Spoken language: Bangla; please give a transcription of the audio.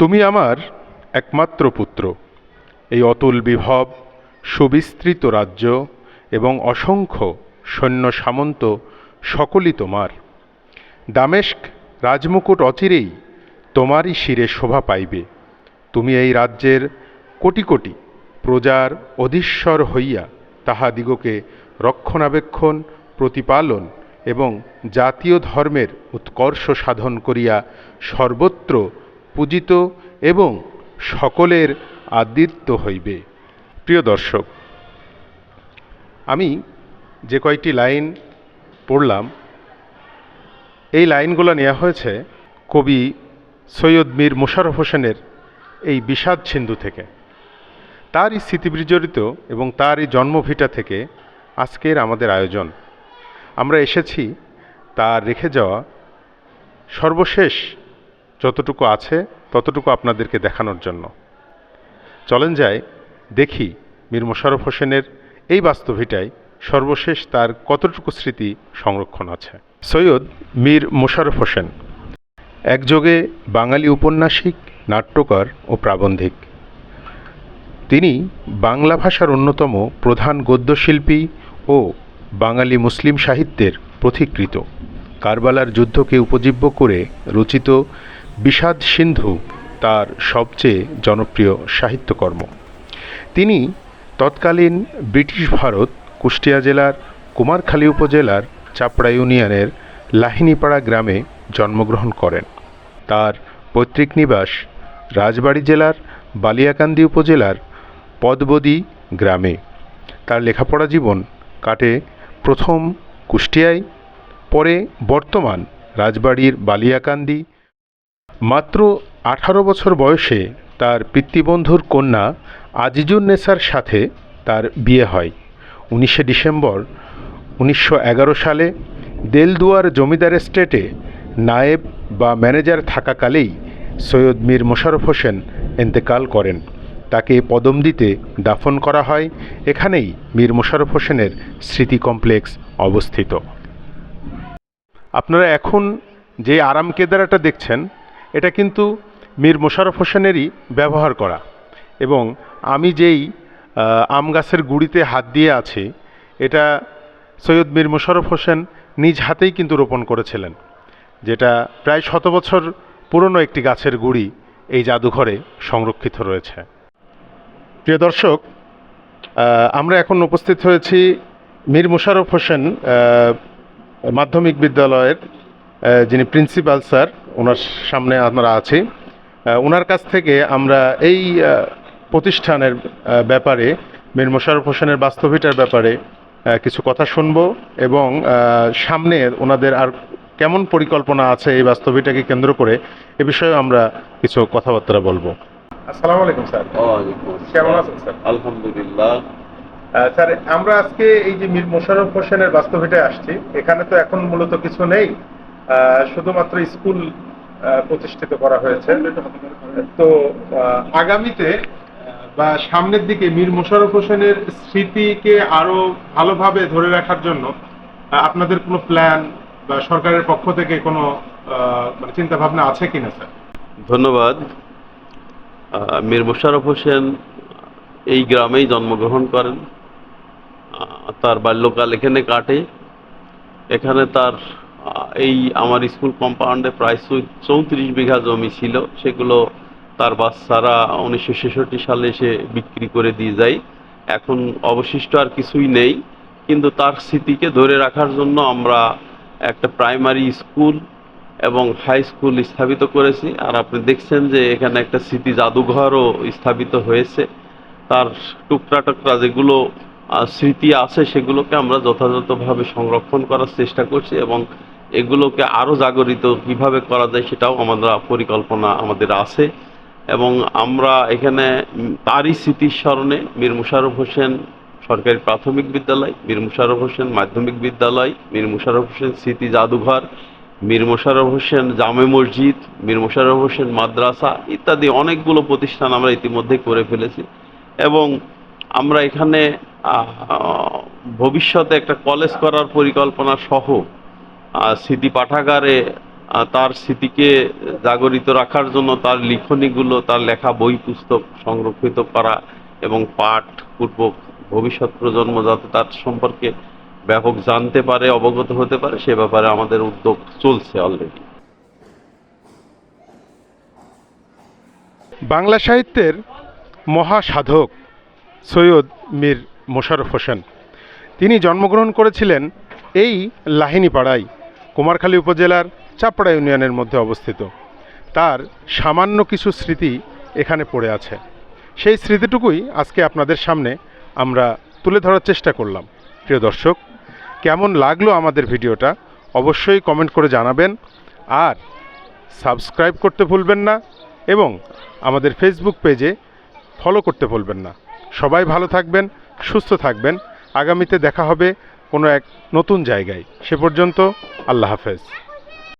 তুমি আমার একমাত্র পুত্র। এই অতুল বিভব, সুবিস্তৃত রাজ্য এবং অসংখ্য সৈন্য সামন্ত সকলই তোমার। দামেস্ক রাজমুকুট অচিরেই তোমারই শিরে শোভা পাইবে। তুমি এই রাজ্যের কোটি কোটি প্রজার অধীশ্বর হইয়া তাহাদিগকে রক্ষণাবেক্ষণ, প্রতিপালন এবং জাতীয় ধর্মের উৎকর্ষ সাধন করিয়া সর্বত্র পূজিত এবং সকলের আদিত্য হইবে। প্রিয় দর্শক, আমি যে কয়েকটি লাইন পড়লাম, এই লাইনগুলো নেওয়া হয়েছে কবি সৈয়দ মীর মোশাররফ হোসেনের এই বিষাদ সিন্ধু থেকে। তারই স্মৃতিবিজড়িত এবং তারই জন্মভিটা থেকে আজকের আমাদের আয়োজন। আমরা এসেছি তার রেখে যাওয়া সর্বশেষ যতটুকু আছে, ততটুকু আপনাদেরকে দেখানোর জন্য। চলেন যাই, দেখি মীর মোশাররফ হোসেনের এই বাস্তবিটায় সর্বশেষ তার কতটুকু স্মৃতি সংরক্ষণ আছে। সৈয়দ মীর মোশাররফ হোসেন, একযোগে বাঙালি উপন্যাসিক, নাট্যকার ও প্রাবন্ধিক। তিনি বাংলা ভাষার অন্যতম প্রধান গদ্যশিল্পী ও বাঙালি মুসলিম সাহিত্যের প্রথিকৃত কারবালার যুদ্ধকে উপজীব্য করে রচিত বিষাদ সিন্ধু তার সবচেয়ে জনপ্রিয় সাহিত্যকর্ম। তিনি তৎকালীন ব্রিটিশ ভারত, কুষ্টিয়া জেলার কুমারখালী উপজেলার চাপড়া ইউনিয়নের লাহিনীপাড়া গ্রামে জন্মগ্রহণ করেন। তার পৈতৃক নিবাস রাজবাড়ী জেলার বালিয়াকান্দি উপজেলার পদবদী গ্রামে। তার লেখাপড়া জীবন কাটে প্রথম কুষ্টিয়ায়, পরে বর্তমান রাজবাড়ির বালিয়াকান্দি মাত্র আঠারো বছর বয়সে তার পিতৃবন্ধুর কন্যা আজিজুন নেসার সাথে তার বিয়ে হয়। উনিশে ডিসেম্বর উনিশশো এগারো সালে দেলদুয়ার জমিদার এস্টেটে নায়েব বা ম্যানেজার থাকাকালেই সৈয়দ মীর মোশাররফ হোসেন এন্তেকাল করেন। তাকে পদমদিতে দাফন করা হয়। এখানেই মীর মোশাররফ হোসেনের স্মৃতি কমপ্লেক্স অবস্থিত। আপনারা এখন যে আরাম কেদারাটা দেখছেন এটা কিন্তু মীর মোশাররফ হোসেনেরই ব্যবহার করা। এবং আমি যেই আম গাছের গুড়িতে হাত দিয়ে আছি, এটা সৈয়দ মীর মোশাররফ হোসেন নিজ হাতেই কিন্তু রোপণ করেছিলেন, যেটা প্রায় শত বছর পুরনো একটি গাছের গুড়ি এই জাদুঘরে সংরক্ষিত রয়েছে। প্রিয় দর্শক আমরা এখন উপস্থিত হয়েছি মীর মোশাররফ হোসেন মাধ্যমিক বিদ্যালয়ের যিনি প্রিন্সিপাল স্যার ওনার সামনে আমরা আছি। ওনার কাছ থেকে আমরা এই প্রতিষ্ঠানের ব্যাপারে মীর মোশাররফ হোসেনের বাস্তবিটার ব্যাপারে কিছু কথা শুনব এবং সামনে ওনাদের আর কেমন পরিকল্পনা আছে এই বাস্তবিটাকে কেন্দ্র করে এ বিষয়ে আমরা কিছু কথাবার্তা বলব। আসসালামু আলাইকুম স্যার। কেমন আছেন স্যার? আলহামদুলিল্লাহ। স্যার আমরা আজকে এই যে মীর মোশাররফ হোসেনের বাস্তবিটায় আসছি এখানে তো এখন মূলত কিছু নেই। শুধুমাত্র স্কুল প্রতিষ্ঠিত করা হয়েছে। তো আগামীতে বা সামনের দিকে মীর মোশাররফ হোসেনের স্মৃতিকে আরও ভালোভাবে ধরে রাখার জন্য আপনাদের কোনো প্ল্যান বা সরকারের পক্ষ থেকে কোনো মানে চিন্তা ভাবনা আছে কিনা, স্যার? ধন্যবাদ। মীর মোশাররফ হোসেন এই গ্রামেই জন্মগ্রহণ করেন। তার বাল্যকাল এখানে কাটে। এখানে তার এই আমার স্কুল কম্পাউন্ডে প্রায় চৌত্রিশ বিঘা জমি ছিল। সেগুলো তার বাচ্চারা উনিশশো ছেষট্টি সালে এসে বিক্রি করে দিয়ে যায়। এখন অবশিষ্ট আর কিছুই নেই। কিন্তু তার স্মৃতিকে ধরে রাখার জন্য আমরা একটা প্রাইমারি স্কুল এবং হাই স্কুল স্থাপিত করেছি। আর আপনি দেখছেন যে এখানে একটা স্মৃতি জাদুঘরও স্থাপিত হয়েছে। তার টুকরা টুকরা যেগুলো স্মৃতি আছে সেগুলোকে আমরা যথাযথভাবে সংরক্ষণ করার চেষ্টা করছি এবং এগুলোকে আরও জাগরিত কীভাবে করা যায় সেটাও আমরা পরিকল্পনা আমাদের আছে। এবং আমরা এখানে তারই স্মৃতির স্মরণে মীর মুশারফ হোসেন সরকারি প্রাথমিক বিদ্যালয়, মীর মুশারফ হোসেন মাধ্যমিক বিদ্যালয়, মীর মুশারফ হোসেন স্মৃতি জাদুঘর, মীর মোশাররফ হোসেন জামে মসজিদ, মীর মোশাররফ হোসেন মাদ্রাসা ইত্যাদি অনেকগুলো প্রতিষ্ঠান আমরা ইতিমধ্যে করে ফেলেছি। এবং আমরা এখানে ভবিষ্যতে একটা কলেজ করার পরিকল্পনা সহ স্মৃতি পাঠাগারে তার স্মৃতিকে জাগরিত রাখার জন্য তার লিখনীগুলো, তার লেখা বই, পুস্তক সংরক্ষিত করা এবং পাঠ পূর্বক ভবিষ্যৎ প্রজন্ম যাতে তার সম্পর্কে ব্যাপক জানতে পারে, অবগত হতে পারে, সে ব্যাপারে আমাদের উদ্যোগ চলছে অলরেডি বাংলা সাহিত্যের মহাসাধক সৈয়দ মীর মোশাররফ হোসেন। তিনি জন্মগ্রহণ করেছিলেন এই লাহিনীপাড়ায়। কুমারখালী উপজেলার চাপড়া ইউনিয়নের মধ্যে অবস্থিত। তার সামান্য কিছু স্মৃতি এখানে পড়ে আছে। সেই স্মৃতিটুকুই আজকে আপনাদের সামনে আমরা তুলে ধরার চেষ্টা করলাম। প্রিয় দর্শক, কেমন লাগল আমাদের ভিডিওটা অবশ্যই কমেন্ট করে জানাবেন আর সাবস্ক্রাইব করতে ভুলবেন না এবং আমাদের ফেসবুক পেজে ফলো করতে ভুলবেন না। সবাই ভালো থাকবেন, সুস্থ থাকবেন। আগামীতে দেখা হবে কোনো এক নতুন জায়গায়। সে পর্যন্ত আল্লাহ হাফেজ।